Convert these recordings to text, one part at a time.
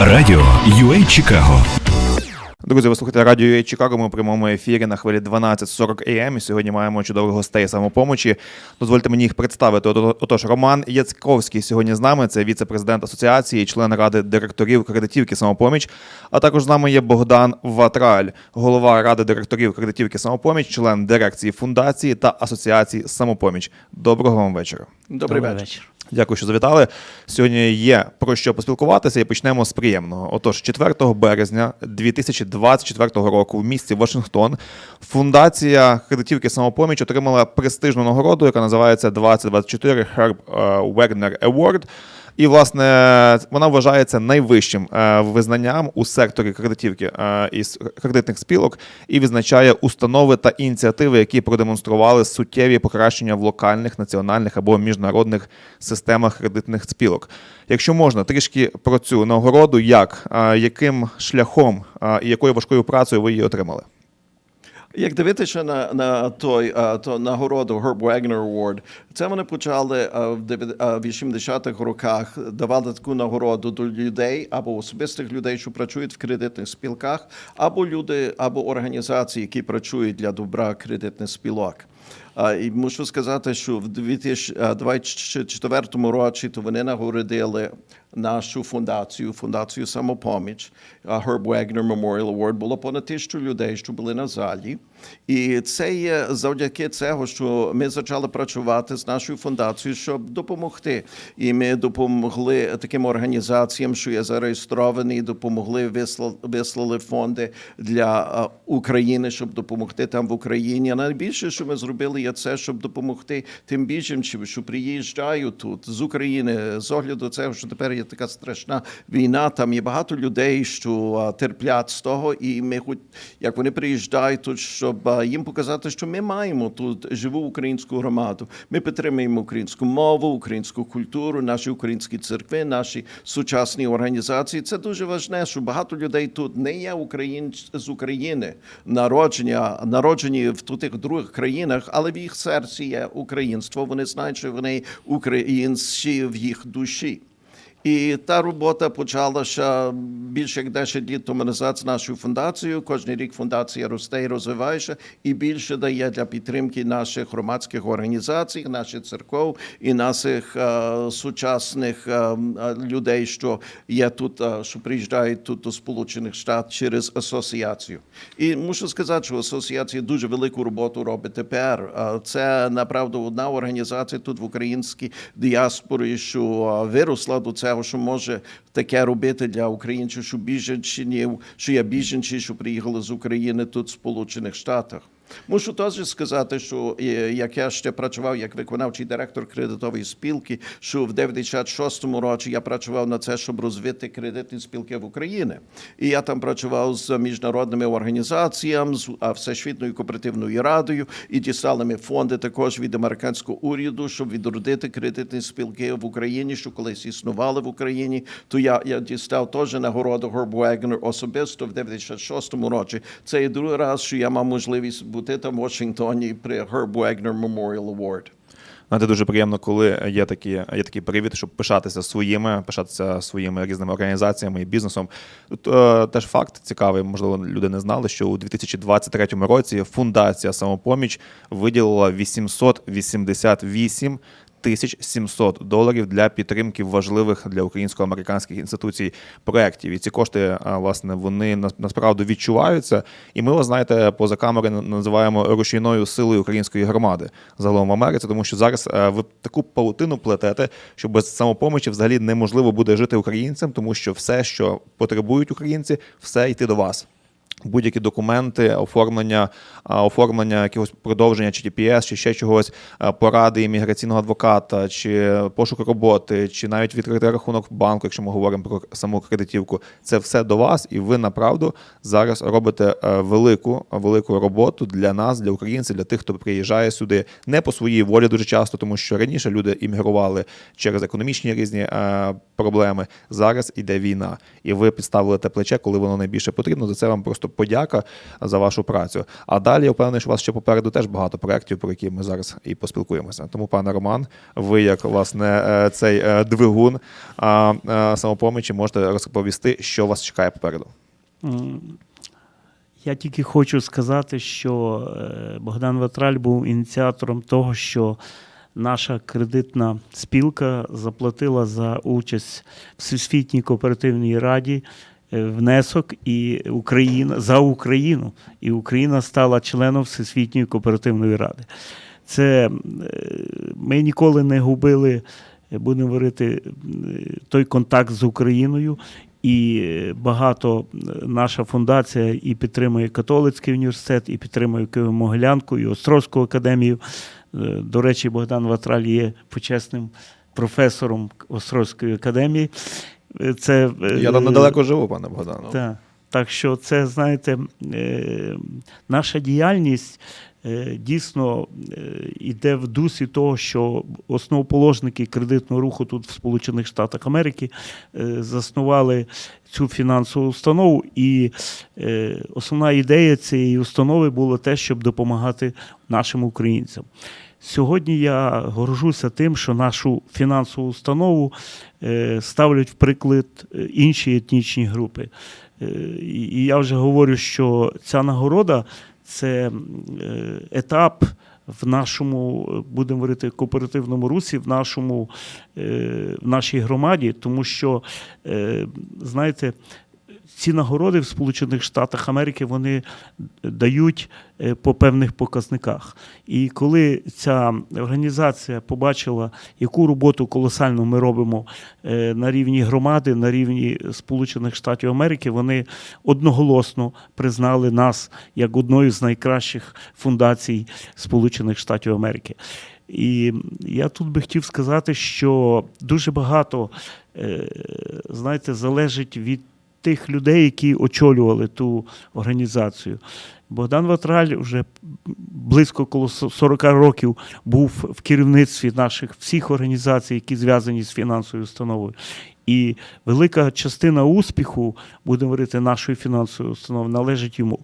Радіо UA Чикаго Друзі, ви слухаєте радіо UA Чикаго. Ми у прямому ефірі на хвилі 12.40 АМ. І сьогодні маємо чудових гостей самопомочі. Дозвольте мені їх представити. Отож, Роман Яцьковський сьогодні з нами. Це віце-президент асоціації, член ради директорів кредитівки самопоміч. А також з нами є Богдан Ватраль, голова ради директорів кредитівки самопоміч, член дирекції фундації та асоціації самопоміч. Доброго вам вечора. Добрий вечір. Дякую, що завітали. Сьогодні є про що поспілкуватися і почнемо з приємного. Отож, 4 березня 2024 року в місті Вашингтон фундація кредитівки самопоміч отримала престижну нагороду, яка називається 2024 Herb е, Wagner Award. І, власне, вона вважається найвищим е, визнанням у секторі кредитівки е, із кредитних спілок і відзначає установи та ініціативи, які продемонстрували суттєві покращення в локальних, національних або міжнародних системах кредитних спілок. Якщо можна, трішки про цю нагороду, як е, яким шляхом і якою важкою працею ви її отримали? Як дивитися на, на той а, то нагороду Herb Wagner Award, це вони почали а, в 80-х роках давати таку нагороду до людей або особистих людей, що працюють в кредитних спілках, або люди, або організації, які працюють для добра кредитних спілок. І мушу сказати, що в 2024 році то вони нагородили нашу фундацію, фундацію самопоміч. Herb Wagner Memorial Award було понад тисячу людей, що були на залі. І це є завдяки цього, що ми почали працювати з нашою фундацією, щоб допомогти. І ми допомогли таким організаціям, що є зареєстровані, допомогли вислали, фонди для України, щоб допомогти там в Україні. А найбільше, що ми зробили, є це, щоб допомогти тим біженцям, що приїжджають тут з України, з огляду цього, що тепер є така страшна війна. Там є багато людей, що терплять з того, і ми, хоч як вони приїжджають тут, щоб їм показати, що ми маємо тут живу українську громаду. Ми підтримуємо українську мову, українську культуру, наші українські церкви, наші сучасні організації. Це дуже важне, що багато людей тут не є українці з України, народжені, а народжені в тих других країнах, але в їх серці є українство. Вони знають, що вони українці в їх душі. І та робота почалася більше як 10 літ тому назад з нашою фундацією. Кожен рік фундація росте і розвивається, і більше дає для підтримки наших громадських організацій, наших церков і наших е, сучасних е, е, людей, що є тут, е, що приїжджають тут до Сполучених Штатів через асоціацію. І мушу сказати, що асоціація дуже велику роботу робить тепер. Це направду одна організація тут в українській діаспорі, що виросла до цього, що може таке робити для українців, що біженчинів, що є біженці, що приїхали з України тут в Сполучених Штатах. Мушу теж сказати, що е, як я ще працював як виконавчий директор кредитової спілки, що в 96-му році я працював на це, щоб розвити кредитні спілки в Україні. І я там працював з міжнародними організаціями, з Всесвітньою кооперативною радою, і дістали фонди також від американського уряду, щоб відродити кредитні спілки в Україні, що колись існували в Україні. То я, я дістав теж нагороду Herb Wagner особисто в 96-му році. Це і другий раз, що я мав можливість бути там в Вашингтоні при Herb Wagner Memorial Award. Знаєте, дуже приємно, коли є такі, є такий привід, щоб пишатися своїми, пишатися своїми різними організаціями і бізнесом. Тут е, теж факт цікавий, можливо, люди не знали, що у 2023 році фундація самопоміч виділила 888 тисяч 700 доларів для підтримки важливих для українсько-американських інституцій проєктів. І ці кошти, власне, вони насправді відчуваються. І ми, ви знаєте, поза камери називаємо рушійною силою української громади загалом в Америці, тому що зараз е, ви таку паутину плетете, що без самопомочі взагалі неможливо буде жити українцям, тому що все, що потребують українці, все йти до вас. Будь-які документи, оформлення, оформлення якогось продовження чи TPS, чи ще чогось, поради імміграційного адвоката, чи пошук роботи, чи навіть відкрити рахунок в банку, якщо ми говоримо про саму кредитівку, це все до вас, і ви направду зараз робите е, велику, велику роботу для нас, для українців, для тих, хто приїжджає сюди не по своїй волі дуже часто, тому що раніше люди іммігрували через економічні різні е, проблеми. Зараз іде війна, і ви підставили те плече, коли воно найбільше потрібно. За це вам просто подяка за вашу працю. А далі я впевнений, що у вас ще попереду теж багато проєктів, про які ми зараз і поспілкуємося. Тому, пане Роман, ви як власне е, цей е, двигун е, самопомічі можете розповісти, що вас чекає попереду. Я тільки хочу сказати, що Богдан Ватраль був ініціатором того, що наша кредитна спілка заплатила за участь в Всесвітній кооперативній раді внесок і Україна за Україну. І Україна стала членом Всесвітньої кооперативної ради. Це е, ми ніколи не губили, е, будемо говорити, е, той контакт з Україною. І е, багато е, наша фундація і підтримує католицький університет, і підтримує Києво-Могилянку, і Острозьку академію. Е, До речі, Богдан Ватраль є почесним професором Острозької академії. Е, Це, е, Я там недалеко живу, пане Богдане. так. Так що це, знаєте, е, наша діяльність дійсно йде в дусі того, що основоположники кредитного руху тут в Сполучених Штатах Америки заснували цю фінансову установу. І основна ідея цієї установи було те, щоб допомагати нашим українцям. Сьогодні я горжуся тим, що нашу фінансову установу е, ставлять в приклад е, інші етнічні групи. Е, І я вже говорю, що ця нагорода це етап в нашому, будемо говорити, кооперативному русі, в нашому в нашій громаді, тому що, знаєте, ці нагороди в Сполучених Штатах Америки вони дають е, по певних показниках. І коли ця організація побачила, яку роботу колосальну ми робимо е, на рівні громади, на рівні Сполучених Штатів Америки, вони одноголосно признали нас як одною з найкращих фундацій Сполучених Штатів Америки. І я тут би хотів сказати, що дуже багато, е, знаєте, залежить від тих людей, які очолювали ту організацію. Богдан Ватраль вже близько коло 40 років був в керівництві наших всіх організацій, які зв'язані з фінансовою установою. І велика частина успіху, будемо говорити, нашої фінансової установи належить йому.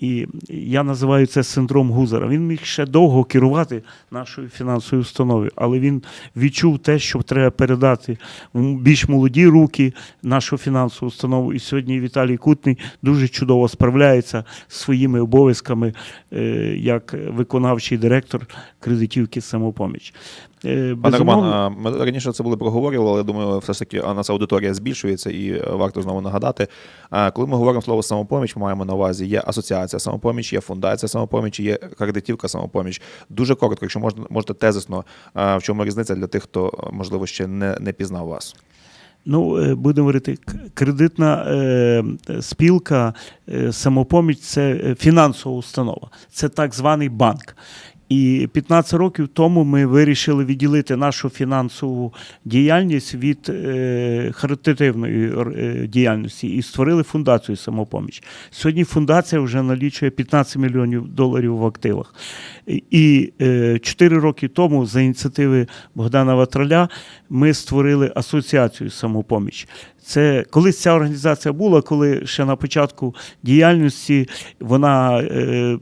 І я називаю це синдром Гузера. Він міг ще довго керувати нашою фінансовою установою, але він відчув те, що треба передати більш молоді руки нашу фінансову установу. І сьогодні Віталій Кутний дуже чудово справляється з своїми обов'язками е, як виконавчий директор кредитівки самопоміч. Е, Пане Роман, ми раніше це були проговорювали, але думаю, все ж таки а, нас аудиторія збільшується і е, варто знову нагадати. Коли ми говоримо слово самопоміч, ми маємо на увазі є асоціація самопоміч, є фундація самопоміч, є кредитівка самопоміч. Дуже коротко, якщо можна можете тезисно, в чому різниця для тих, хто можливо ще не, не пізнав вас. Ну, е, будемо говорити, кредитна е, спілка е, самопоміч це фінансова установа, це так званий банк. І 15 років тому ми вирішили відділити нашу фінансову діяльність від е, харитативної е, діяльності і створили фундацію самопоміч. Сьогодні фундація вже налічує 15 мільйонів доларів в активах. І е, 4 роки тому, за ініціативи Богдана Ватраля, ми створили асоціацію самопоміч. Це колись ця організація була, коли ще на початку діяльності вона. Е,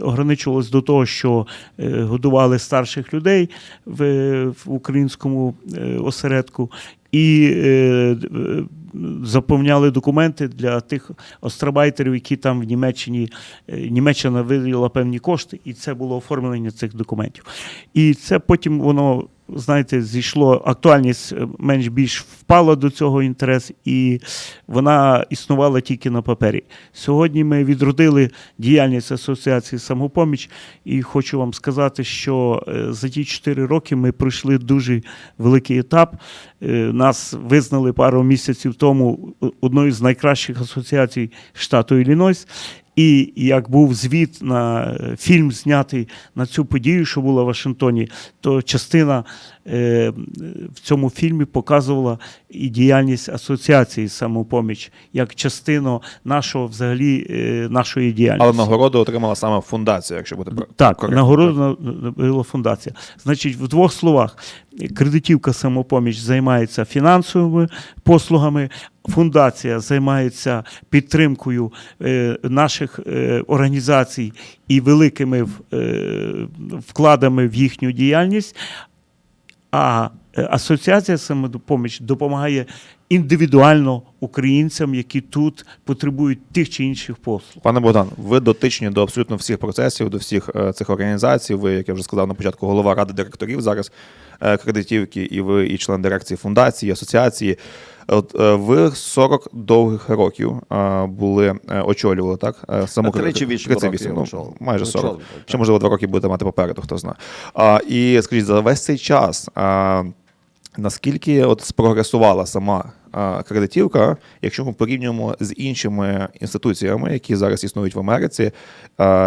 ограничувалось до того, що е, годували старших людей в, українському е, осередку і е, заповняли документи для тих острабайтерів, які там в Німеччині е, Німеччина виділила певні кошти, і це було оформлення цих документів. І це потім воно. Знаєте, зійшло актуальність е, менш більш впала до цього інтерес, і вона існувала тільки на папері. Сьогодні ми відродили діяльність асоціації самопоміч, і хочу вам сказати, що е, за ті 4 роки ми пройшли дуже великий етап. Е, Нас визнали пару місяців тому одною з найкращих асоціацій штату Іллінойс. І як був звіт на е, фільм, знятий на цю подію, що була в Вашингтоні, то частина е, в цьому фільмі показувала і діяльність асоціації самопоміч як частину нашого взагалі е, нашої діяльності. Але нагороду отримала саме фундація, якщо буде Так, коректно. нагорода була фундація. Значить, в двох словах, кредитівка самопоміч займається фінансовими послугами. Фундація займається підтримкою е, наших е, організацій і великими е, вкладами в їхню діяльність. А асоціація самопоміч допомагає індивідуально українцям, які тут потребують тих чи інших послуг. Пане Богдан, ви дотичні до абсолютно всіх процесів, до всіх цих організацій. Ви, як я вже сказав на початку, голова ради директорів зараз кредитівки, і ви і член дирекції фундації, асоціації. От е, ви 40 довгих років е, були е, очолювали так саму А тричі вісім 38, років ну, майже 40. Очолювали. Ще можливо два роки будете мати попереду, хто знає. А, і скажіть, за весь цей час. А, Наскільки от спрогресувала сама кредитівка, якщо ми порівнюємо з іншими інституціями, які зараз існують в Америці,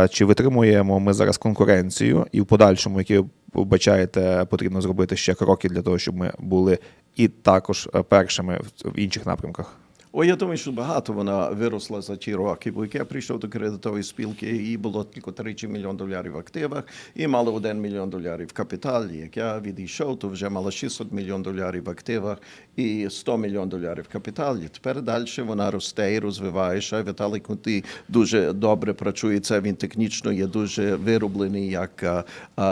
чи витримуємо ми зараз конкуренцію, і в подальшому, які вбачаєте, потрібно зробити ще кроки для того, щоб ми були і також е, першими в інших напрямках? О, я думаю, що багато вона виросла за ті роки, бо як я прийшов до кредитової спілки, їй було тільки 30 мільйон доларів в активах і мало 1 мільйон доларів в капіталі. Як я відійшов, то вже мала 600 мільйон доларів в активах і 100 мільйон доларів в капіталі. Тепер далі вона росте і розвивається. Віталій Кунти дуже добре працює це. Він технічно є дуже вироблений як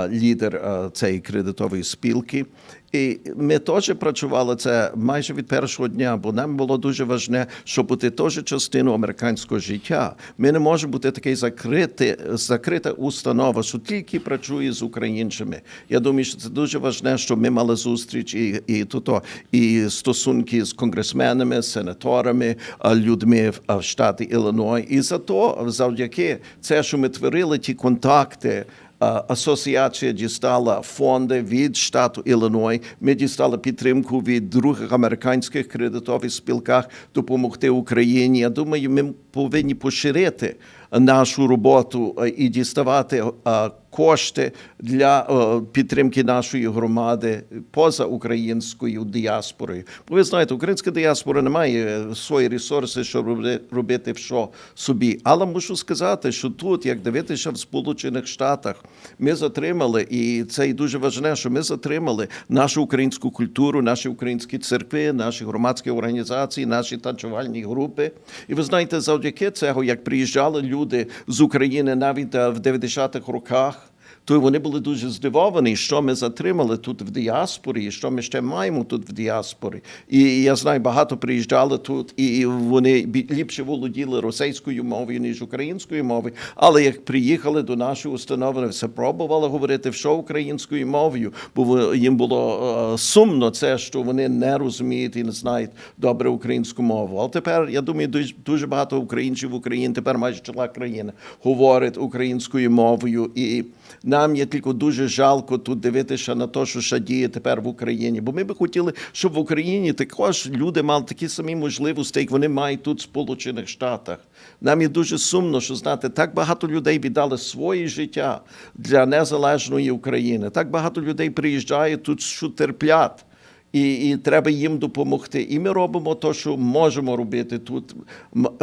лідер цієї кредитової спілки. І ми теж працювали це майже від першого дня, бо нам було дуже важливо, щоб бути теж частиною американського життя. Ми не можемо бути такий закрити, закрита установа, що тільки працює з українцями. Я думаю, що це дуже важливо, щоб ми мали зустріч і, і, туто, і стосунки з конгресменами, сенаторами, людьми в штаті Іллиной. І за то, завдяки це, що ми творили ті контакти. Асоціація дістала фонди від штату Іллиной. Ми дістали підтримку від других американських кредитових спілках допомогти Україні. Я думаю, ми повинні поширити нашу роботу е, і діставати е, кошти для е, підтримки нашої громади поза українською діаспорою. Бо ви знаєте, українська діаспора не має свої ресурси, щоб роби- робити що собі. Але мушу сказати, що тут, як дивитися в Сполучених Штатах, ми затримали, і це і дуже важливо, що ми затримали нашу українську культуру, наші українські церкви, наші громадські організації, наші танцювальні групи. І ви знаєте, завдяки цього, як приїжджали люди з України навіть е, в 90-х роках. То вони були дуже здивовані, що ми затримали тут в діаспорі, і що ми ще маємо тут в діаспорі. І я знаю, багато приїжджали тут, і вони ліпше володіли російською мовою, ніж українською мовою. Але як приїхали до нашої установи, все пробували говорити що українською мовою, бо їм було е, сумно це, що вони не розуміють і не знають добре українську мову. Але тепер я думаю, дуже, багато українців в Україні, тепер майже ціла країна говорить українською мовою. І нам є тільки дуже жалко тут дивитися на те, що ще діє тепер в Україні. Бо ми би хотіли, щоб в Україні також люди мали такі самі можливості, як вони мають тут в Сполучених Штатах. Нам є дуже сумно, що знаєте, так багато людей віддали своє життя для незалежної України. Так багато людей приїжджає тут, що терплять. І, і треба їм допомогти. І ми робимо те, що можемо робити тут.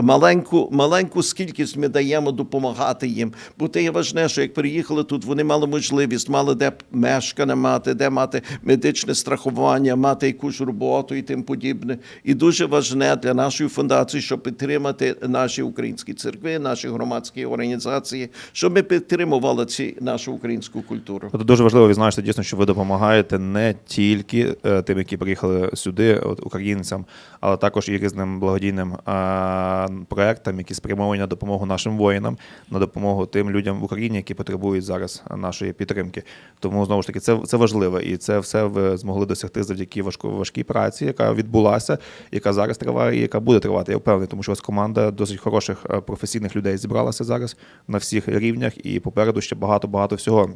Маленьку, маленьку скількість ми даємо допомагати їм. Бо те є важне, що як приїхали тут, вони мали можливість, мали де мешкання мати, де мати медичне страхування, мати якусь роботу і тим подібне. І дуже важне для нашої фундації, щоб підтримати наші українські церкви, наші громадські організації, щоб ми підтримували ці нашу українську культуру. От дуже важливо відзначити дійсно, що ви допомагаєте не тільки е, тим, які приїхали сюди, от, українцям, але також і різним благодійним е, проектам, які спрямовані на допомогу нашим воїнам, на допомогу тим людям в Україні, які потребують зараз нашої підтримки. Тому знову ж таки, це, це важливо, і це все ви змогли досягти завдяки важко, важкій праці, яка відбулася, яка зараз триває, і яка буде тривати. Я впевнений, тому що у вас команда досить хороших е, професійних людей зібралася зараз на всіх рівнях, і попереду ще багато багато всього.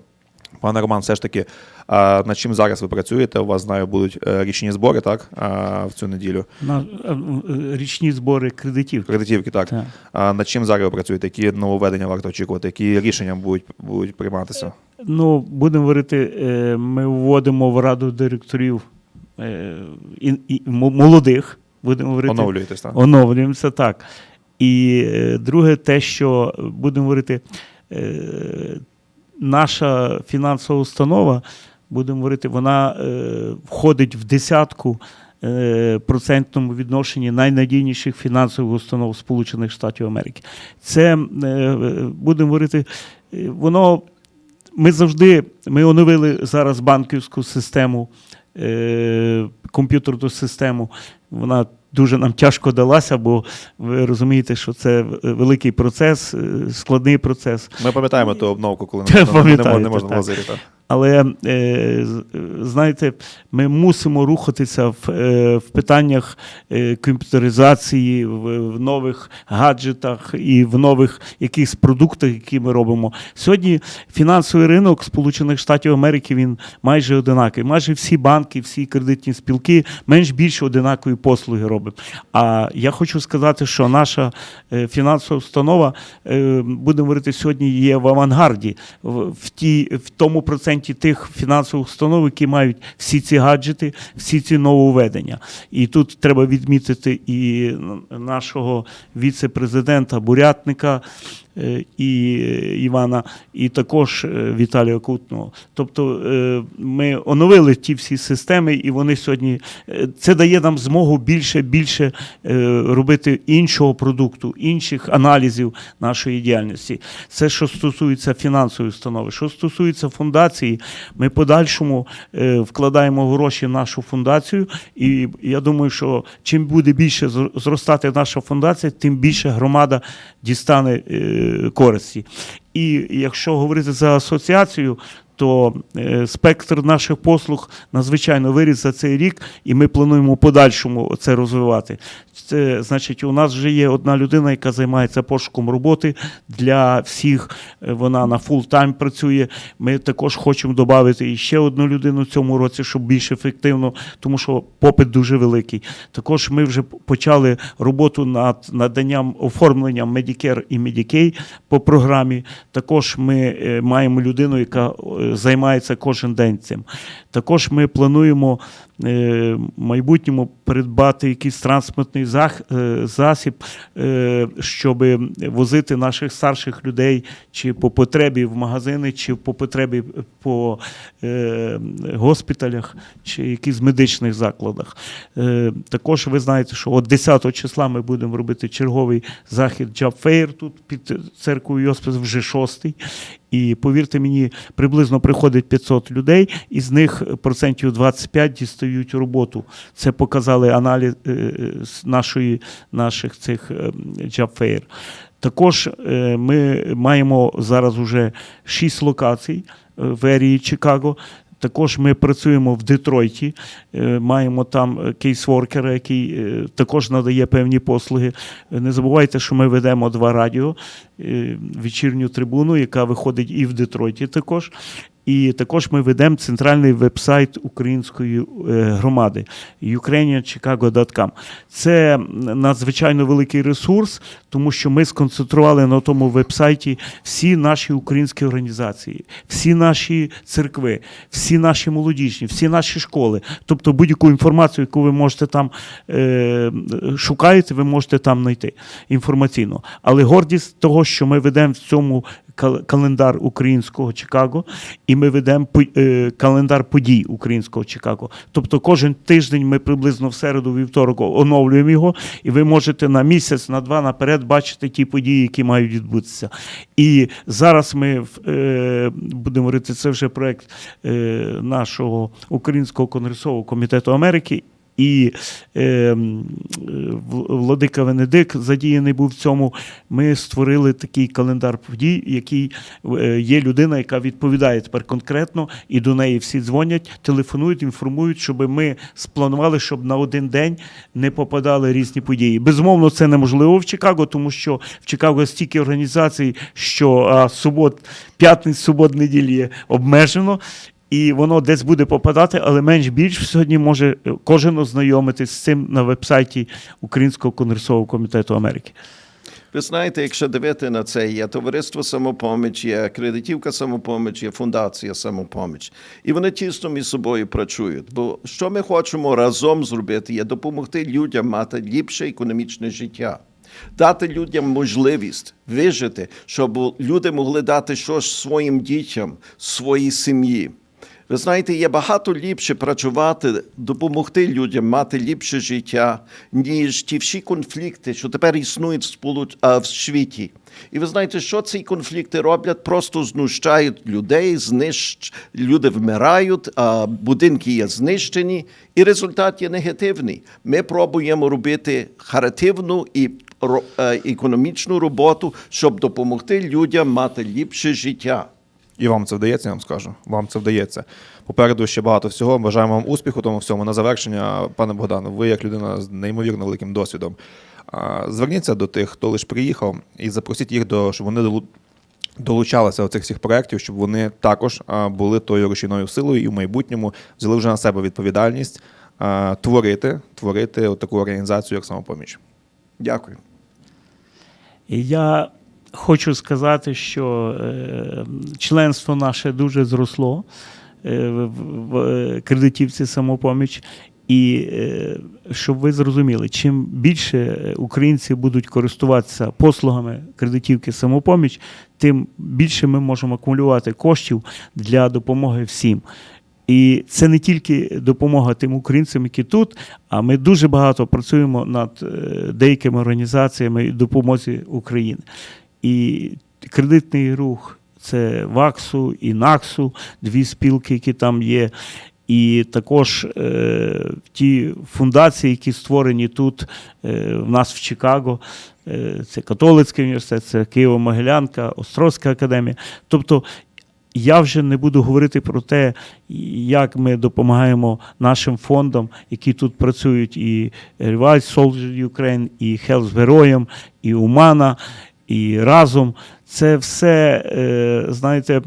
Пане Роман, все ж таки, а, над чим зараз ви працюєте? У вас знаю, будуть е, річні збори, так? А, в цю неділю. На е, е, річні збори кредитів. Кредитівки, так. Так. А над чим зараз ви працюєте? Які нововведення варто очікувати? Які рішення будуть, будуть прийматися? Ну, будемо говорити, ми вводимо в раду директорів і, і, молодих. Будемо говорити, Оновлюєтесь, так? оновлюємося так. І друге, те, що будемо говорити, наша фінансова установа, будемо говорити, вона е, входить в десятку е, процентному відношенні найнадійніших фінансових установ Сполучених Штатів Америки. Це е, будемо говорити, воно ми завжди ми оновили зараз банківську систему, комп'ютерну систему. Вона дуже нам тяжко далася, бо ви розумієте, що це великий процес, е, складний процес. Ми пам'ятаємо ту обновку, коли не, можна, не, можна так. возити. Але е, знаєте, ми мусимо рухатися в, е, в питаннях е, комп'ютеризації, в, нових гаджетах і в нових якихось продуктах, які ми робимо. Сьогодні фінансовий ринок Сполучених Штатів Америки він майже одинакий. Майже всі банки, всі кредитні спілки менш більше одинакові послуги робимо. А я хочу сказати, що наша фінансова установа, будемо говорити, сьогодні є в авангарді в, в, ті, в тому проценті тих фінансових установ, які мають всі ці гаджети, всі ці нововведення. І тут треба відмітити і нашого віце-президента Бурятника. Е, І е, Івана, і також е, Віталія Кутного. Тобто ми оновили ті всі системи, і вони сьогодні це дає нам змогу більше більше робити іншого продукту, інших аналізів нашої діяльності. Це що стосується фінансової установи. Що стосується фундації, ми подальшому вкладаємо гроші в нашу фундацію, і я думаю, що чим буде більше зростати наша фундація, тим більше громада дістане користі. І якщо говорити за асоціацію, то е, спектр наших послуг надзвичайно виріс за цей рік, і ми плануємо подальшому це розвивати. Це значить, у нас вже є одна людина, яка займається пошуком роботи для всіх. Е, Вона на фул тайм працює. Ми також хочемо додати ще одну людину в цьому році, щоб більш ефективно, тому що попит дуже великий. Також ми вже почали роботу над наданням оформленням Medicare і Medicaid по програмі. Також ми е, маємо людину, яка займається кожен день цим. Також ми плануємо е, в майбутньому придбати якийсь транспортний е, засіб, е, щоб возити наших старших людей чи по потребі в магазини, чи по потребі по госпіталях, чи якихось медичних закладах. Також ви знаєте, що от 10 числа ми будемо робити черговий захід Job Fair тут під церквою Йоспис, вже шостий. І повірте мені, приблизно приходить 500 людей, із них процентів 25 дістають роботу. Це показали аналіз е, нашої, наших цих е, fair. Також е, ми маємо зараз уже 6 локацій е, в ерії Чикаго. Також ми працюємо в Детройті, е, маємо там е, кейсворкера, який е, також надає певні послуги. Не забувайте, що ми ведемо два радіо, вечірню трибуну, яка виходить і в Детройті також. І також ми ведемо центральний веб-сайт української е, громади ukrainianchicago.com. Це надзвичайно великий ресурс, тому що ми сконцентрували на тому веб-сайті всі наші українські організації, всі наші церкви, всі наші молодіжні, всі наші школи. Тобто будь-яку інформацію, яку ви можете там е, шукаєте, ви можете там знайти інформаційно. Але гордість того, що ми ведемо в цьому календар українського Чикаго, і ми ведемо е, календар подій українського Чикаго. Тобто кожен тиждень ми приблизно в середу, вівторок оновлюємо його, і ви можете на місяць, на два наперед бачити ті події, які мають відбутися. І зараз ми е, будемо говорити, це вже проект е, нашого Українського конгресового комітету Америки. І е, Владика Венедик задіяний був в цьому. Ми створили такий календар подій, який е, є людина, яка відповідає тепер конкретно, і до неї всі дзвонять, телефонують, інформують, щоб ми спланували, щоб на один день не попадали різні події. Безумовно, це неможливо в Чикаго, тому що в Чикаго стільки організацій, що а, субот, п'ятниць, субот, неділі є обмежено. І воно десь буде попадати, але менш більш сьогодні може е, кожен ознайомитись з цим на вебсайті Українського конгресового комітету Америки. Ви знаєте, якщо дивити на це, є товариство самопоміч, є кредитівка самопоміч, є фундація самопоміч. І вони тісно між собою працюють. Бо що ми хочемо разом зробити, є допомогти людям мати ліпше економічне життя. Дати людям можливість вижити, щоб люди могли дати щось своїм дітям, своїй сім'ї. Ви знаєте, є багато ліпше працювати, допомогти людям мати ліпше життя, ніж ті всі конфлікти, що тепер існують в, сполуч... в світі. І ви знаєте, що ці конфлікти роблять? Просто знущають людей, знищ... люди вмирають, а будинки є знищені, і результат є негативний. Ми пробуємо робити харитивну і е, економічну роботу, щоб допомогти людям мати ліпше життя. І вам це вдається, я вам скажу. Вам це вдається. Попереду ще багато всього. Бажаємо вам успіху, тому всьому на завершення, пане Богдане, ви як людина з неймовірно великим досвідом. Зверніться до тих, хто лише приїхав, і запросіть їх до, щоб вони долучалися до цих всіх проєктів, щоб вони також були тою рушійною силою і в майбутньому взяли вже на себе відповідальність творити, творити таку організацію, як самопоміч. Дякую. І я хочу сказати, що е, членство наше дуже зросло е, в, в кредитівці самопоміч. І е, щоб ви зрозуміли, чим більше українці будуть користуватися послугами кредитівки самопоміч, тим більше ми можемо акумулювати коштів для допомоги всім. І це не тільки допомога тим українцям, які тут, а ми дуже багато працюємо над е, деякими організаціями і допомозі України. І кредитний рух це ВАКСу і НАКСу, дві спілки, які там є. І також е, ті фундації, які створені тут, е, в нас в Чикаго, е, це католицький університет, це Києво-Могилянка, Острозька академія. Тобто я вже не буду говорити про те, як ми допомагаємо нашим фондам, які тут працюють, і Revive Soldier Ukraine, і Health Героям, і Умана, і разом. Це все, е, знаєте, е,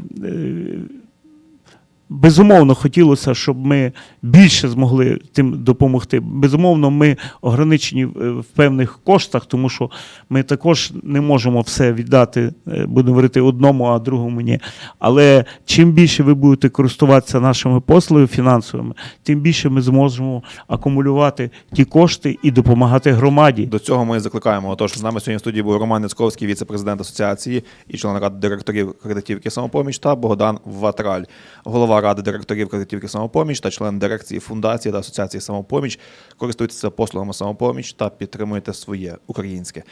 Безумовно, хотілося, щоб ми більше змогли тим допомогти. Безумовно, ми ограничені е, в певних коштах, тому що ми також не можемо все віддати, е, будемо говорити одному, а другому ні. Але чим більше ви будете користуватися нашими послугами фінансовими, тим більше ми зможемо акумулювати ті кошти і допомагати громаді. До цього ми закликаємо. Отож, з нами сьогодні в студії був Роман Ницьковський, віце-президент асоціації і член ради директорів кредитівки самопоміч та Богдан Ватраль, голова ради директорів кредитівки самопоміч та член дирекції фундації та асоціації самопоміч. Користуйтеся послугами самопоміч та підтримуйте своє українське.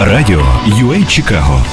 Радіо UA Чикаго